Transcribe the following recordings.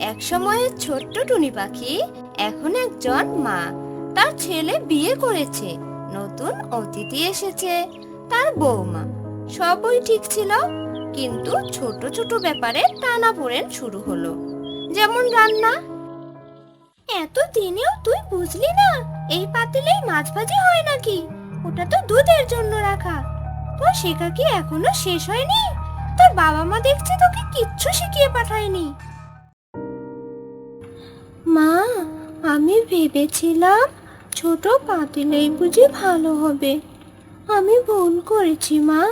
এক সময়ের ছোট্ট টুনি পাখি, এখন একজন মা। তার ছেলে বিয়ে করেছে, নতুন অতিথি এসেছে, তার বৌমা। সবই ঠিক ছিল, কিন্তু ছোট ছোট ব্যাপারে টানাপোড়েন শুরু হলো। যেমন রান্না। এত দিনেও তুই বুঝলি না, এই পাতিলেই মাছ ভাজি হয় নাকি? ওটা তো দুধের জন্য রাখা। তোর শেখা কি এখনও শেষ হয়নি? তোর বাবা মা দেখছে তোকে কিচ্ছু শিখিয়ে পাঠায়নি। আমি ভেবেছিলাম ছোট পাতিলেই বুঝি ভালো হবে। আমি ভুল করেছি, মা।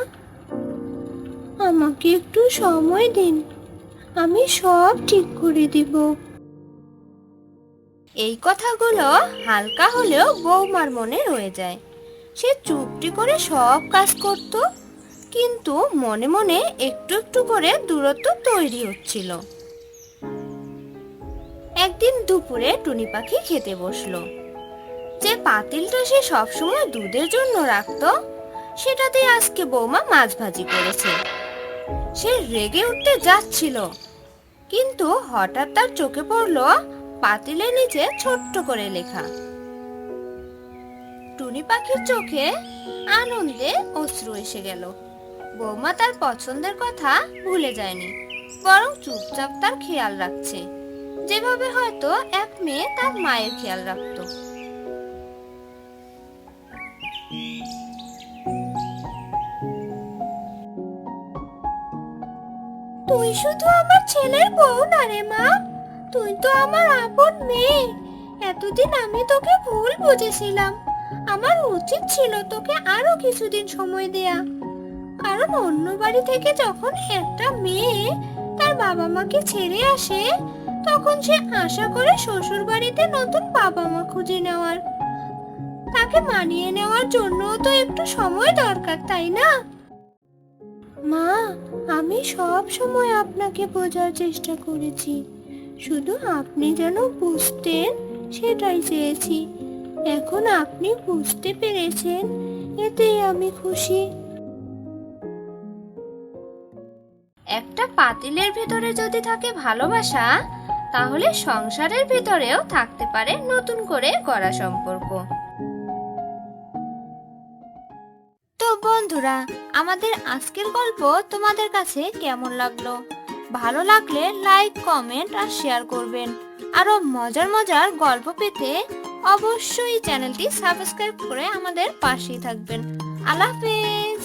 আমাকে একটু সময় দিন। আমি সব ঠিক করে দিব। এই কথাগুলো হালকা হলেও বৌমার মনে রয়ে যায়। সে চুপটি করে সব কাজ করত, কিন্তু মনে মনে একটু একটু করে দূরত্ব তৈরি হচ্ছিল। একদিন দুপুরে টুনি পাখি খেতে বসল। যে পাতিলটা সে সবসময় দুধের জন্য রাখতো সেটাতে আজকে বৌমা মাছ ভাজি করেছে। সে রেগে উঠতে যাচ্ছিল, কিন্তু হঠাৎ তার চোখে পড়ল পাতিলের নিচে ছোট্ট করে লেখা। টুনি পাখির চোখে আনন্দে অশ্রু এসে গেল। বৌমা তার পছন্দের কথা ভুলে যায়নি, বরং চুপচাপ তার খেয়াল রাখছে। যেভাবে হয়তো এক মেয়ে তার মায়ের খেয়াল রাখতো। তুই শুধু আমার ছেলের বউ না রে মা, তুই তো আমার আপন মেয়ে। এতদিন আমি তোকে ভুল বুঝেছিলাম। আমার উচিত ছিল তোকে আরও কিছুদিন সময় দেয়া। কারণ অন্য বাড়ি থেকে যখন একটা মেয়ে তার বাবা মাকে ছেড়ে আসে তখন সে আশা করে শ্বশুর বাড়িতে নতুন বাবা মা খুঁজে নেওয়ার। তাকে মানিয়ে নেওয়ার জন্য তো একটু সময় দরকার, তাই না? মা, আমি সব সময় আপনাকে বোঝার চেষ্টা করেছি। শুধু আপনি যেন বুঝতেন সেটাই চেয়েছি। এখন আপনি বুঝতে পেরেছেন, এতেই আমি খুশি। একটা পাতিলের ভিতরে যদি থাকে ভালোবাসা তাহলে সংসারের ভিতরেও থাকতে পারে নতুন করে গড়া সম্পর্ক। তো বন্ধুরা, আমাদের আজকের গল্প তোমাদের কাছে কেমন লাগল? ভালো লাগলে লাইক, কমেন্ট আর শেয়ার করবেন। আরও মজার মজার গল্প পেতে অবশ্যই চ্যানেলটি সাবস্ক্রাইব করে আমাদের পাশেই থাকবেন। আল্লাহ হাফেজ!